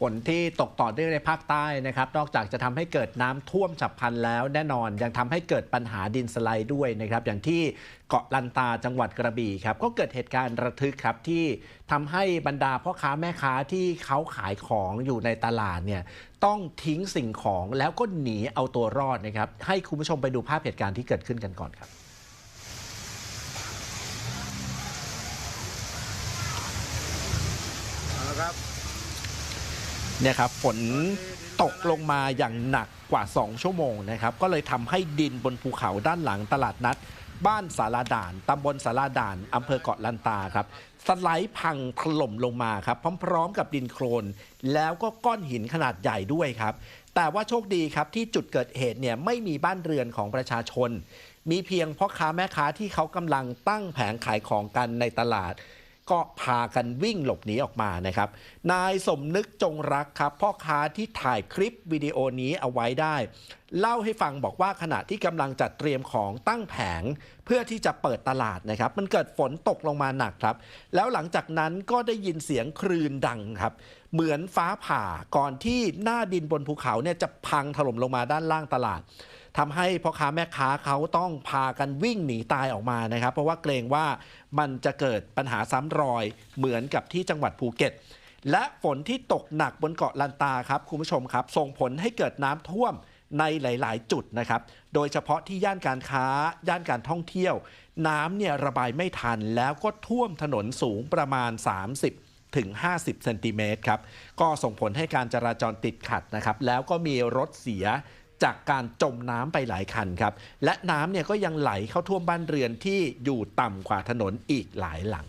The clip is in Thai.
ฝนที่ตกต่อเนื่องในภาคใต้นะครับ นอกจากจะทำให้เกิดน้ำท่วมฉับพลันแล้ว แน่นอนยังทำให้เกิดปัญหาดินสไลด์ด้วยนะครับ อย่างที่เกาะลันตาจังหวัดกระบี่ครับ ก็เกิดเหตุการณ์ระทึกครับที่ทำให้บรรดาพ่อค้าแม่ค้าที่เขาขายของอยู่ในตลาดเนี่ยต้องทิ้งสิ่งของแล้วก็หนีเอาตัวรอดนะครับ ให้คุณผู้ชมไปดูภาพเหตุการณ์ที่เกิดขึ้นกันก่อนครับครับ เนี่ยครับฝนตกลงมาอย่างหนักกว่า 2 ชั่วโมงนะครับ ก็เลยทำให้ดินบนภูเขาด้านหลังตลาดนัด บ้านสาราด่านตำบลสาราด่านอำเภอเกาะลันตาครับสไลด์พังถล่มลงมาครับ พร้อมๆ กับดินโครนแล้วก็ก้อนหินขนาดใหญ่ด้วยครับ แต่ว่าโชคดีครับที่จุดเกิดเหตุเนี่ยไม่มีบ้านเรือนของประชาชน มีเพียงพ่อค้าแม่ค้าที่เขากำลังตั้งแผงขายของกันในตลาด ก็พากันวิ่งหลบหนีออกมานะครับ นายสมนึกจงรักครับ พ่อค้าที่ถ่ายคลิปวิดีโอนี้เอาไว้ได้ เล่าให้ฟังบอกว่าขณะที่กำลังจัดเตรียมของตั้งแผง เพื่อที่จะเปิดตลาดนะครับ มันเกิดฝนตกลงมาหนักครับ แล้วหลังจากนั้นก็ได้ยินเสียงครืนดังครับ เหมือนฟ้าผ่าก่อนที่หน้าดินบนภูเขาเนี่ยจะพังถล่มลงมาด้านล่างตลาด ทำให้พ่อค้าแม่ค้าเขาต้องพากันวิ่งหนีตายออกมานะครับ เพราะว่าเกรงว่ามันจะเกิดปัญหาซ้ำรอยเหมือนกับที่จังหวัดภูเก็ต และฝนที่ตกหนักบนเกาะลันตาครับคุณผู้ชมครับ ส่งผลให้เกิดน้ำท่วมในหลาย ๆ จุดนะครับ โดยเฉพาะที่ย่านการค้า ย่านการท่องเที่ยว น้ำเนี่ยระบายไม่ทัน แล้วก็ท่วมถนนสูงประมาณ 30 ถึง 50 เซนติเมตรครับ ก็ส่งผลให้การจราจรติดขัดนะครับ แล้วก็มีรถเสีย จากการจมน้ำไปหลายคันครับ และน้ำเนี่ยก็ยังไหลเข้าท่วมบ้านเรือนที่อยู่ต่ำกว่าถนนอีกหลายหลัง